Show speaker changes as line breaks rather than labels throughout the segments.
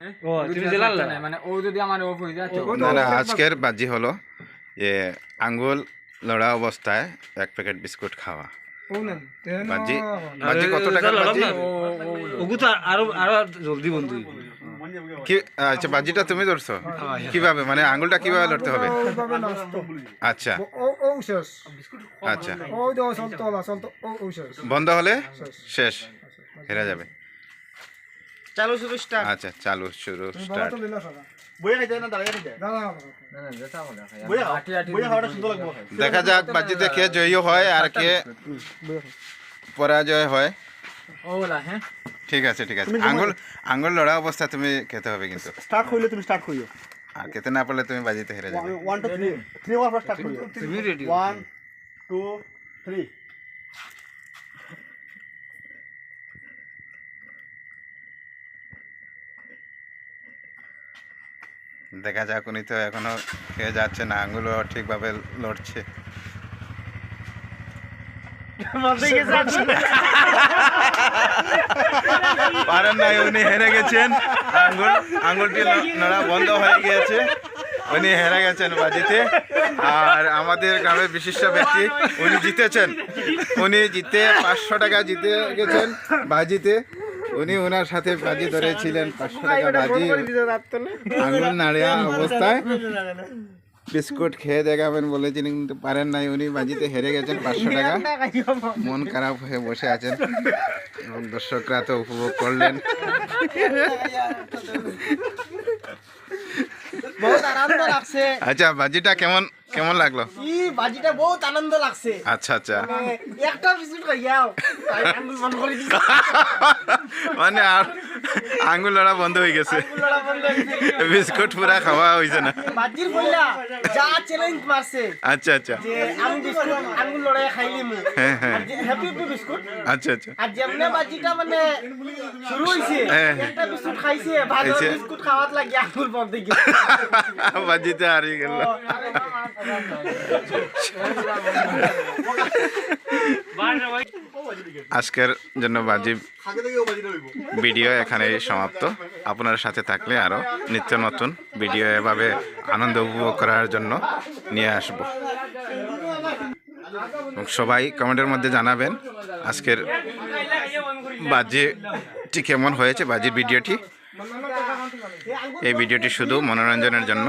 ও তুমি জেলার
না, মানে ও যদি আমার ও হয়ে যায়
না না আজকের বাজি হলো যে আঙ্গুল লড়া অবস্থায় এক প্যাকেট বিস্কুট খাওয়া বাজি বাজি কত টাকার বাজি
ওগু তো আরও আরও জলদি বন্ধু
কি আচ্ছা বাজিটা তুমি ধরছো কীভাবে মানে আঙ্গুলটা কীভাবে লড়তে হবে আচ্ছা আচ্ছা বন্ধ হলে শেষ হেরা যাবে
চালু শুরু স্টার্ট
আচ্ছা চালু শুরু স্টার্ট দেখা যাক বাজিতে কে জয়ী হয় আর কে পরাজয় হয়।
হ্যাঁ?
ঠিক আছে ঠিক আছে। আঙ্গুল আঙ্গুল লড়া অবস্থা তুমি খেতে হবে কিন্তু।
স্টার্ট হইলে তুমি স্টার্ট করিও
আর খেতে না পারলে তুমি বাজিতে হেরে যাবে।
One two three three one start করিও
তুমি রেডি
ওয়ান টু থ্রি
দেখা যাক উনি তো এখনও খেয়ে যাচ্ছে না আঙ্গুলও ঠিকভাবে লড়ছে। পারেন নাই উনি হেরে গেছেন। আঙ্গুল আঙ্গুলটি নড়া বন্ধ হয়ে গিয়েছে। উনি হেরে গেছেন বাজিতে। আর আমাদের গ্রামের বিশিষ্ট ব্যক্তি উনি জিতেছেন। উনি জিতে পাঁচশো টাকা জিতে গেছেন বাজিতে। উনি ওনার সাথে বাজি ধরেছিলেন পাঁচশো টাকা বাজি। আঙুল নাড়িয়া অবস্থায় বিস্কুট খেয়ে দেখাবেন বলেছিলেন কিন্তু পারেন নাই উনি বাজিতে হেরে গেছেন পাঁচশো টাকা। মন খারাপ হয়ে বসে আছেন এবং দর্শকরা তো উপভোগ করলেন। আচ্ছা বাজিটা কেমন কেমন লাগল?
বাজিটা বহুত আনন্দ লাগছে।
আচ্ছা আচ্ছা।
মানে একটা বিস্কুট খাইয়াও তাই করে
মানে আর আঙ্গুল লড়া বন্ধ হয়ে গেছে। বিস্কুট পুরা খাওয়া হয়েছে না।
বাজির বইলা যা চ্যালেঞ্জ মারছে।
আচ্ছা আচ্ছা।
যে আমি বিস্কুট আঙ্গুল লড়াই খাইলি মু
হ্যাঁ হ্যাঁ।
Happy happy biscuit.
আচ্ছা আচ্ছা।
আর যেমনে বাজিটা মানে শুরু হইছে। একটা বিস্কুট খাইছে ভালো বিস্কুট খাওয়াত লাগি আঙ্গুল বন্ধ হয়ে গেছে।
বাজিতে হারিয়ে গেল। আজকের জন্য বাজি
আগে থেকে জন্য বাজিটা লইব
ভিডিও এখানেই সমাপ্ত। আপনার সাথে থাকলে আরও নিত্য নতুন ভিডিও এভাবে আনন্দ উপভোগ করার জন্য নিয়ে আসব। সবাই কমেন্টের মধ্যে জানাবেন আজকের বাজিটি কেমন হয়েছে, বাজির ভিডিওটি। এই ভিডিওটি শুধু মনোরঞ্জনের জন্য।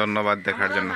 ধন্যবাদ দেখার জন্য।